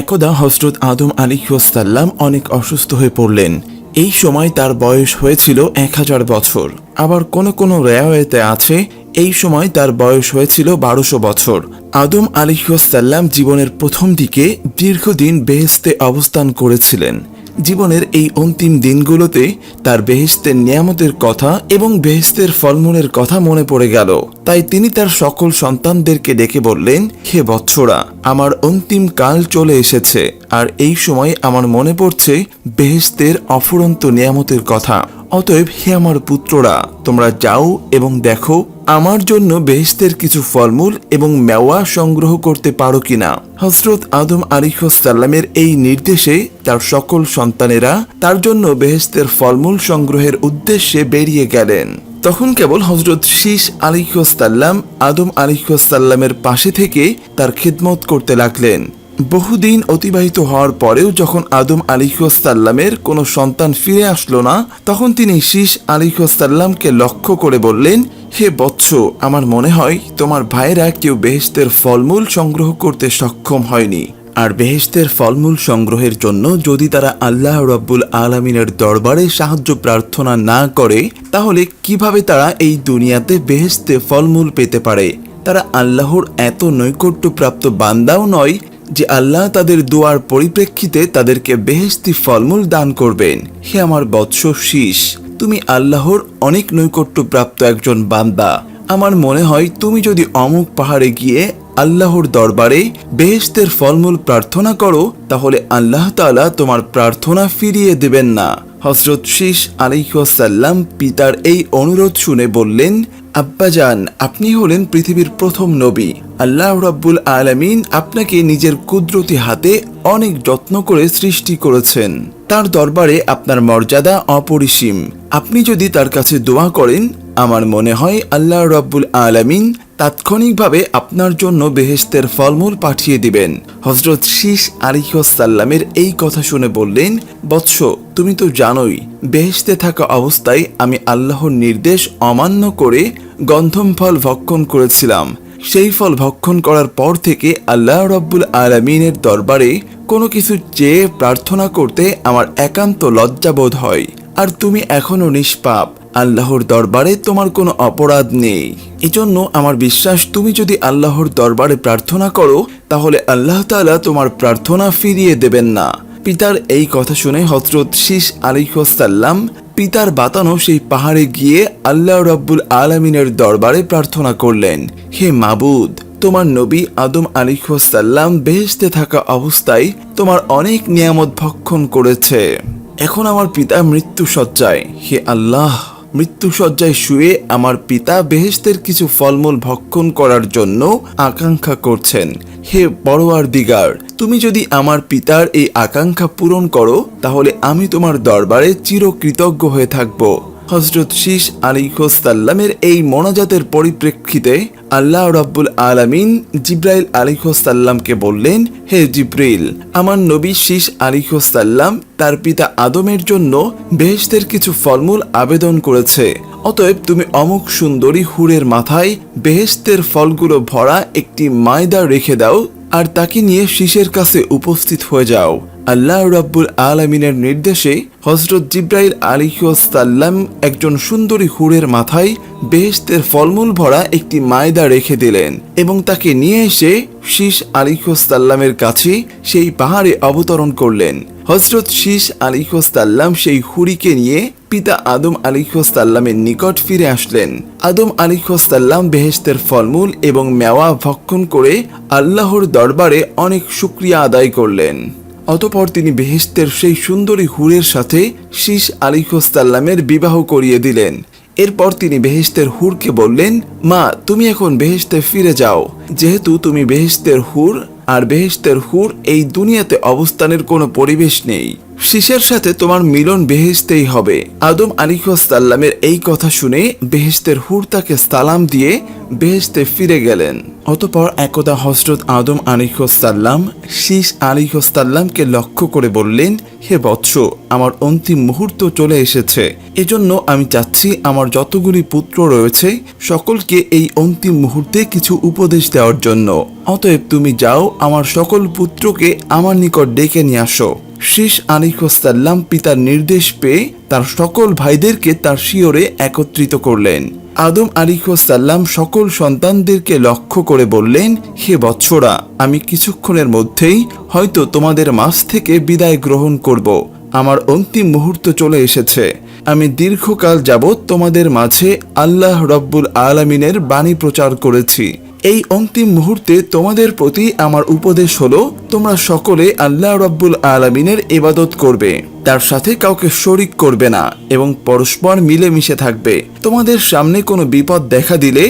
একদা হজরত আদম আলিহাসাল্লাম অনেক অসুস্থ হয়ে পড়লেন। এই সময় তার বয়স হয়েছিল এক হাজার বছর। আবার কোন কোন রেওয়ায়তে আছে, এই সময় তার বয়স হয়েছিল বারোশো বছর। আদম আলিহাসাল্লাম জীবনের প্রথম দিকে দীর্ঘদিন বেহেস্তে অবস্থান করেছিলেন। জীবনের এই অন্তিম দিনগুলোতে তার বেহেস্তের নিয়ামতের কথা এবং বেহেস্তের ফলমূলের কথা মনে পড়ে গেল। তাই তিনি তার সকল সন্তানদেরকে ডেকে বললেন, হে বৎসরা, আমার অন্তিম কাল চলে এসেছে, আর এই সময় আমার মনে পড়ছে বেহেস্তের অফুরন্ত নিয়ামতের কথা। অতএব হে আমার পুত্ররা, তোমরা যাও এবং দেখো আমার জন্য বেহেস্তের কিছু ফলমূল এবং মেওয়া সংগ্রহ করতে পারো কিনা? হজরত আদম আলিহাসাল্লামের এই নির্দেশে তার সকল সন্তানেরা তার জন্য বেহেস্তের ফলমূল সংগ্রহের উদ্দেশ্যে বেরিয়ে গেলেন। তখন কেবল হজরত শীষ আলিহাসাল্লাম আদম আলিহাসাল্লামের পাশে থেকে তার খিদমত করতে লাগলেন। বহুদিন অতিবাহিত হওয়ার পরেও যখন আদম আলিহাসাল্লামের কোনো সন্তান ফিরে আসলো না, তখন তিনি শীষ আলিহাসাল্লামকে লক্ষ্য করে বললেন হে বৎস, আমার মনে হয় তোমার ভাইরা কেউ বেহেস্তের ফলমূল সংগ্রহ করতে সক্ষম হয়নি। আর বেহেস্তের ফলমূল সংগ্রহের জন্য যদি তারা আল্লাহ রব্বুল আলমিনের দরবারে সাহায্য প্রার্থনা না করে, তাহলে কীভাবে তারা এই দুনিয়াতে বেহেস্তে ফলমূল পেতে পারে? তারা আল্লাহর এত নৈকট্যপ্রাপ্ত বান্দাও নয় যে আল্লাহ তাদের দোয়ার পরিপ্রেক্ষিতে তাদেরকে বেহেস্তি ফলমূল দান করবেন। হে আমার বৎস শীষ তুমি আল্লাহর অনেক নৈকট্যপ্রাপ্ত একজন বান্দা। আমার মনে হয় তুমি যদি অমুক পাহাড়ে গিয়ে আল্লাহর দরবারে বেহেস্তের ফলমূল প্রার্থনা করো, তাহলে আল্লাহ তালা তোমার প্রার্থনা ফিরিয়ে দেবেন না। হজরত শীষ আলিহাসাল্লাম পিতার এই অনুরোধ শুনে বললেন আব্বাজান আপনি হলেন পৃথিবীর প্রথম নবী। আল্লাহ রাব্বুল আলামিন আপনাকে নিজের কুদরতি হাতে অনেক যত্ন করে সৃষ্টি করেছেন। তার দরবারে আপনার মর্যাদা অপরিসীম। আপনি যদি তার কাছে দোয়া করেন, আমার মনে হয় আল্লাহ রাব্বুল আলামিন তাৎক্ষণিকভাবে আপনার জন্য বেহেস্তের ফলমূল পাঠিয়ে দিবেন। হজরত শীষ আলিহাসাল্লামের এই কথা শুনে বললেন, বৎস, তুমি তো জানোই বেহেস্তে থাকা অবস্থায় আমি আল্লাহর নির্দেশ অমান্য করে গন্ধম ফল ভক্ষণ করেছিলাম। সেই ফল ভক্ষণ করার পর থেকে আল্লাহ রব্বুল আলমিনের দরবারে কোনো কিছু চেয়ে প্রার্থনা করতে আমার একান্ত লজ্জাবোধ হয়। আর তুমি এখনও নিষ্পাপ। আল্লাহর দরবারে তোমার কোনো অপরাধ নেই। এজন্য আমার বিশ্বাস, তুমি যদি আল্লাহর দরবারে প্রার্থনা করো, তাহলে আল্লাহ তাআলা তোমার প্রার্থনা ফিরিয়ে দেবেন না। পিতার এই কথা শুনে হজরত শীষ আলিহাসাল্লাম পিতার বাতানো সেই পাহাড়ে গিয়ে আল্লাহ রব্বুল আলমিনের দরবারে প্রার্থনা করলেন, হে মাবুদ, তোমার নবী আদম আলিহাসাল্লাম বেহেস্তে থাকা অবস্থায় তোমার অনেক নিয়ামত ভক্ষণ করেছে। এখন আমার পিতা মৃত্যু সজ্জায় হে আল্লাহ। মৃত্যু সজ্জায় শুয়ে আমার পিতা বেহেস্তের কিছু ফলমূল ভক্ষণ করার জন্য আকাঙ্ক্ষা করছেন। হে বড়োয়ার দিগার, তুমি যদি আমার পিতার এই আকাঙ্ক্ষা পূরণ করো, তাহলে আমি তোমার দরবারে চিরকৃতজ্ঞ হয়ে থাকব। হজরত শীষ আলিহসাল্লামের এই মোনাজাতের পরিপ্রেক্ষিতে আল্লাহ রব্বুল আলামিন জিব্রাইল আলিহসাল্লামকে বললেন, হে জিব্রাইল, আমার নবী শীষ আলিহসাল্লাম তার পিতা আদমের জন্য বেহেস্তের কিছু ফলমূল আবেদন করেছে। অতএব তুমি অমুক সুন্দরী হুরের মাথায় বেহেস্তের ফলগুলো ভরা একটি মায়দা রেখে দাও আর তাকে নিয়ে শীষের কাছে উপস্থিত হয়ে যাও। আল্লাহ রাব্বুল আলমিনের নির্দেশে হজরত জিব্রাইল আলিহাসাল্লাম একজন সুন্দরী হুরের মাথায় বেহেস্তের ফলমূল ভরা একটি মায়দা রেখে দিলেন এবং তাকে নিয়ে এসে শীষ আলিহাসাল্লামের কাছে সেই পাহাড়ে অবতরণ করলেন। হজরত শীষ আলিহাসাল্লাম সেই হুরিকে নিয়ে পিতা আদম আলিহাসাল্লামের নিকট ফিরে আসলেন। আদম আলিহাসাল্লাম বেহেস্তের ফলমূল এবং মেওয়া ভক্ষণ করে আল্লাহর দরবারে অনেক শুক্রিয়া আদায় করলেন। অতপর তিনি বেহেস্তের সেই সুন্দরী হুরের সাথে শীষ আলিহাসাল্লামের বিবাহ করিয়ে দিলেন। এরপর তিনি বেহেস্তের হুরকে বললেন, মা, তুমি এখন বেহেস্তে ফিরে যাও। যেহেতু তুমি বেহেস্তের হুর, আর বেহেস্তের হুর এই দুনিয়াতে অবস্থানের কোনো পরিবেশ নেই। শীষের সাথে তোমার মিলন বেহেশতেই হবে। আদম আলিহাসাল্লামের এই কথা শুনে বেহেশতের হুর তাকে সালাম দিয়ে বেহেশতে ফিরে গেলেন। অতপর একদা হজরত আদম আলিহাসাল্লাম শীষ আলিহাসাল্লামকে লক্ষ্য করে বললেন, হে বৎস, আমার অন্তিম মুহূর্ত চলে এসেছে। এজন্য আমি চাচ্ছি আমার যতগুলি পুত্র রয়েছে, সকলকে এই অন্তিম মুহূর্তে কিছু উপদেশ দেওয়ার জন্য। অতএব তুমি যাও, আমার সকল পুত্রকে আমার নিকট ডেকে নিয়ে আসো। শীষ আলিহাসাল্লাম পিতার নির্দেশ পেয়ে তার সকল ভাইদেরকে তার শিওরে একত্রিত করলেন। আদম আলিহাসাল্লাম সকল সন্তানদেরকে লক্ষ্য করে বললেন, হে বৎসরা, আমি কিছুক্ষণের মধ্যেই হয়তো তোমাদের মাঝ থেকে বিদায় গ্রহণ করব। আমার অন্তিম মুহূর্ত চলে এসেছে। আমি দীর্ঘকাল যাবৎ তোমাদের মাঝে আল্লাহ রব্বুল আলমিনের বাণী প্রচার করেছি। এই অন্তিম মুহূর্তে তোমাদের প্রতি আমার উপদেশ হলো, তোমরা সকলে আল্লাহ রব্বুল আলমিনের এবাদত করবে। তার সাথে কাউকে শরিক করবে না এবং পরস্পর মিলেমিশে থাকবে। তোমাদের সামনে কোনো বিপদ দেখা দিলে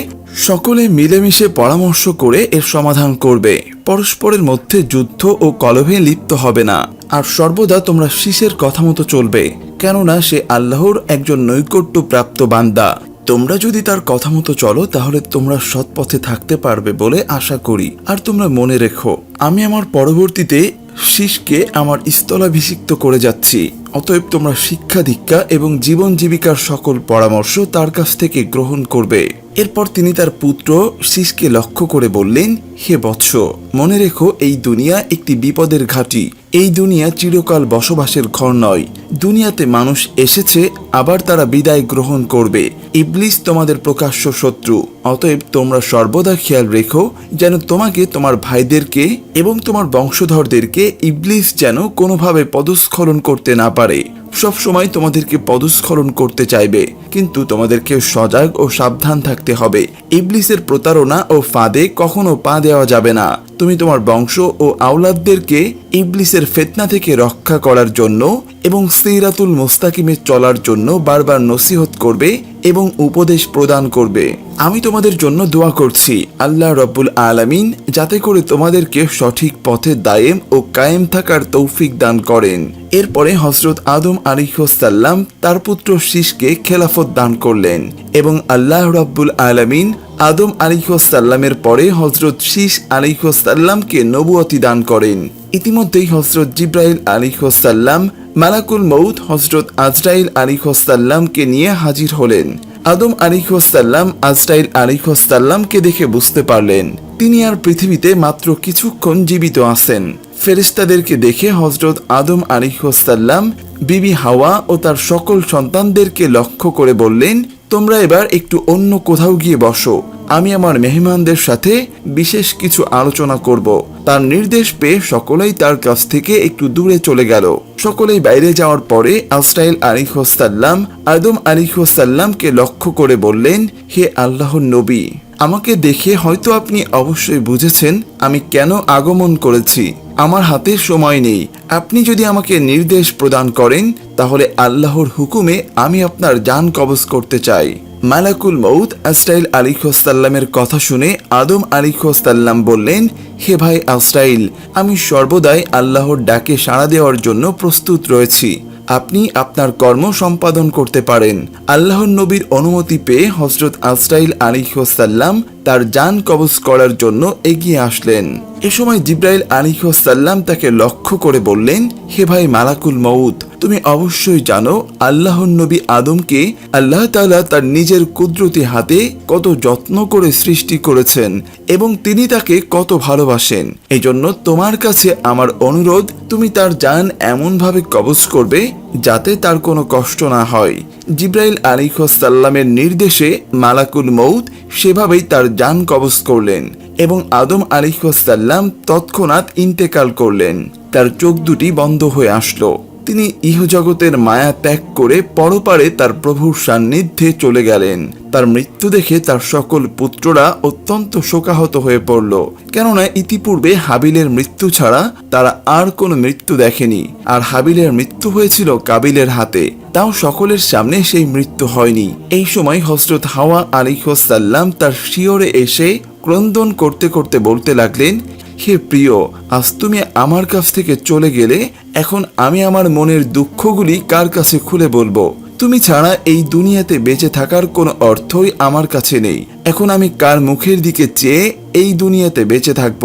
সকলে মিলেমিশে পরামর্শ করে এর সমাধান করবে। পরস্পরের মধ্যে যুদ্ধ ও কলভে লিপ্ত হবে না। আর সর্বদা তোমরা শীষের কথা মতো চলবে, কেননা সে আল্লাহর একজন নৈকট্য প্রাপ্ত বান্দা। তোমরা যদি তার কথা মতো চলো, তাহলে তোমরা সৎ পথে থাকতে পারবে বলে আশা করি। আর তোমরা মনে রেখো, আমি আমার পরবর্তীতে শীষকে আমার স্থলাভিষিক্ত করে যাচ্ছি। অতএব তোমরা শিক্ষা দীক্ষা এবং জীবন জীবিকার সকল পরামর্শ তার কাছ থেকে গ্রহণ করবে। এরপর তিনি তার পুত্র শীষকে লক্ষ্য করে বললেন, হে বৎস, মনে রেখো এই দুনিয়া একটি বিপদের ঘাঁটি। এই দুনিয়া চিরকাল বসবাসের ঘর নয়। দুনিয়াতে মানুষ এসেছে, আবার তারা বিদায় গ্রহণ করবে। ইবলিস তোমাদের প্রকাশ্য শত্রু। অতএব তোমরা সর্বদা খেয়াল রেখো, যেন তোমাকে তোমার ভাইদেরকে এবং তোমার বংশধরদেরকে ইবলিস যেন কোনোভাবে পদস্খলন করতে না পারে। পারে সব সময় তোমাদেরকে পদস্খলন করতে চাইবে, কিন্তু তোমাদেরকে সজাগ ও সাবধান থাকতে হবে। ইবলিসের প্রতারণা ও ফাঁদে কখনো পা দেওয়া যাবে না। তুমি তোমার বংশ ও আওলাদদেরকে ইবলিসের ফেতনা থেকে রক্ষা করার জন্য এবং সিরাতুল মোস্তাকিমে চলার জন্য বারবার নসিহত করবে এবং উপদেশ প্রদান করবে। আমি তোমাদের জন্য দোয়া করছি, আল্লাহ রব্বুল আলামিন, যাতে করে তোমাদেরকে সঠিক পথে দায়েম ও কায়েম থাকার তৌফিক দান করেন। এরপরে হজরত আদম আলিহাসাল্লাম তার পুত্র শীষকে খেলাফত দান করলেন এবং আল্লাহ রব্বুল আলামিন আদম আলিহাসাল্লামের পরে হজরত শীষ আলিহাসাল্লামকে নবুয়তি দান করেন। ইতিমধ্যেই হজরত জিব্রাইল আলিহাসাল্লাম মালাকুল মৌদ হজরত আজরাইল আলিহাসাল্লামকে নিয়ে হাজির হলেন। আদম আলিহাসাল্লাম আজরাইল আলিহাসাল্লামকে দেখে বুঝতে পারলেন, তিনি আর পৃথিবীতে মাত্র কিছুক্ষণ জীবিত আছেন। ফেরেশতাদেরকে দেখে হজরত আদম আলিহাসাল্লাম বিবি হাওয়া ও তার সকল সন্তানদেরকে লক্ষ্য করে বললেন, তোমরা এবার একটু অন্য কোথাও গিয়ে বসো। আমি আমার মেহমানদের সাথে বিশেষ কিছু আলোচনা করব। তার নির্দেশ পেয়ে সকলেই তার কাছ থেকে একটু দূরে চলে গেল। সকলেই বাইরে যাওয়ার পরে আলস্টাইল আলিহাসাল্লাম আদম আলিহাসাল্লামকে লক্ষ্য করে বললেন, হে আল্লাহর নবী, আমাকে দেখে হয়তো আপনি অবশ্যই বুঝেছেন আমি কেন আগমন করেছি। আমার হাতে সময় নেই। আপনি যদি আমাকে নির্দেশ প্রদান করেন, তাহলে আল্লাহর হুকুমে আমি আপনার যান কবজ করতে চাই। মালাকুল মৌদ আস্টাইল আলিখোসাল্লামের কথা শুনে আদম আলিখোসাল্লাম বললেন, হে ভাই আস্টাইল আমি সর্বদাই আল্লাহর ডাকে সাড়া দেওয়ার জন্য প্রস্তুত রয়েছি। আপনি আপনার কর্ম সম্পাদন করতে পারেন। আল্লাহর নবীর অনুমতি পেয়ে হজরত আলস্টাইল আলিহাসাল্লাম তার যান কবজ করার জন্য এগিয়ে আসলেন। এ সময় জিব্রাইল আলিহাসাল্লাম তাকে লক্ষ্য করে বললেন হে ভাই মালাকুল মউদ তুমি অবশ্যই জানো, আল্লাহর নবী আদমকে আল্লাহ তালা তার নিজের কুদরতি হাতে কত যত্ন করে সৃষ্টি করেছেন এবং তিনি তাকে কত ভালোবাসেন। এই জন্য তোমার কাছে আমার অনুরোধ, তুমি তার যান এমনভাবে কবজ করবে যাতে তার কোনো কষ্ট না হয়। জিব্রাইল আলিহাসাল্লামের নির্দেশে মালাকুল মৌদ সেভাবেই তার যান কবজ করলেন এবং আদম আলিহাসাল্লাম তৎক্ষণাৎ ইন্তেকাল করলেন। তার চোখ দুটি বন্ধ হয়ে আসলো। তিনি ইহজগতের মায়া ত্যাগ করে পরপারে তার প্রভুর সান্নিধ্যে চলে গেলেন। তার মৃত্যু দেখে তার সকল পুত্ররা অত্যন্ত শোকাহত হয়ে পড়ল। কেননা ইতিপূর্বে হাবিলের মৃত্যু ছাড়া তারা আর কোনো মৃত্যু দেখেনি। আর হাবিলের মৃত্যু হয়েছিল কাবিলের হাতে। তাও সকলের সামনে সেই মৃত্যু হয়নি। এই সময় হজরত হাওয়া আলিহাসাল্লাম তার শিওরে এসে ক্রন্দন করতে করতে বলতে লাগলেন, হে প্রিয়, আজ তুমি আমার কাছ থেকে চলে গেলে এখন আমি আমার মনের দুঃখগুলি কার কাছে খুলে বলব? তুমি ছাড়া এই দুনিয়াতে বেঁচে থাকার কোনো অর্থই আমার কাছে নেই। এখন আমি কার মুখের দিকে চেয়ে এই দুনিয়াতে বেঁচে থাকব?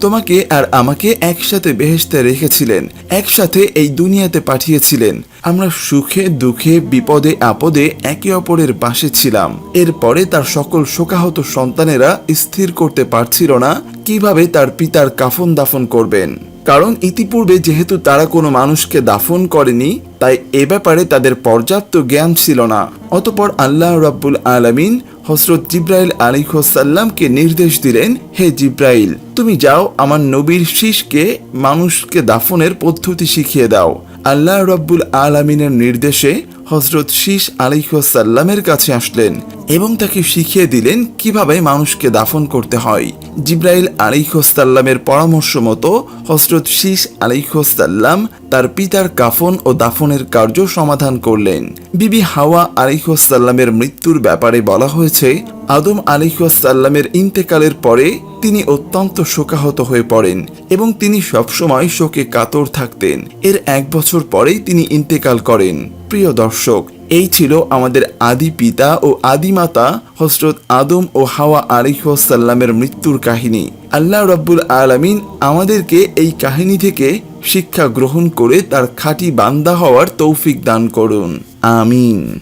তোমাকে আর আমাকে একসাথে বেহেশতে রেখেছিলেন, একসাথে এই দুনিয়াতে পাঠিয়েছিলেন। আমরা সুখে, দুঃখে, বিপদে, আপদে একে অপরের পাশে ছিলাম। এরপরে তার সকল শোকাহত সন্তানেরা স্থির করতে পারছিল না, কীভাবে তার পিতার কাফন দাফন করবেন? কারণ ইতিপূর্বে যেহেতু তারা কোনো মানুষকে দাফন করেনি, তাই এ ব্যাপারে তাদের পর্যাপ্ত জ্ঞান ছিল না। অতপর আল্লাহ রাব্বুল আলামিন হসরত জিব্রাইল আলিহাসাল্লামকে নির্দেশ দিলেন, হে জিব্রাইল, তুমি যাও, আমার নবীর শীষকে, মানুষকে দাফনের পদ্ধতি শিখিয়ে দাও। আল্লাহ রাব্বুল আলামিনের নির্দেশে হজরত শীষ আলিহাসাল্লামের কাছে আসলেন। এবং তাকে শিখিয়ে দিলেন কীভাবে মানুষকে দাফন করতে হয়। জিব্রাইল আলিহাসাল্লামের পরামর্শ মতো হজরত শীষ আলিহাসাল্লাম তার পিতার কাফন ও দাফনের কার্য সমাধান করলেন। বিবি হাওয়া আলিহাসাল্লামের মৃত্যুর ব্যাপারে বলা হয়েছে, আদম আলিহাসাল্লামের ইন্তেকালের পরে তিনি অত্যন্ত শোকাহত হয়ে পড়েন এবং তিনি সবসময় শোকে কাতর থাকতেন। এর এক বছর পরেই তিনি ইন্তেকাল করেন। প্রিয় দর্শক এই ছিল আমাদের আদি পিতা ও আদি মাতা, হজরত আদম ও হাওয়া আলিহাসাল্লামের মৃত্যুর কাহিনী। আল্লাহ রব্বুল আলমিন আমাদেরকে এই কাহিনী থেকে শিক্ষা গ্রহণ করে তার খাঁটি বান্দা হওয়ার তৌফিক দান করুন। আমিন।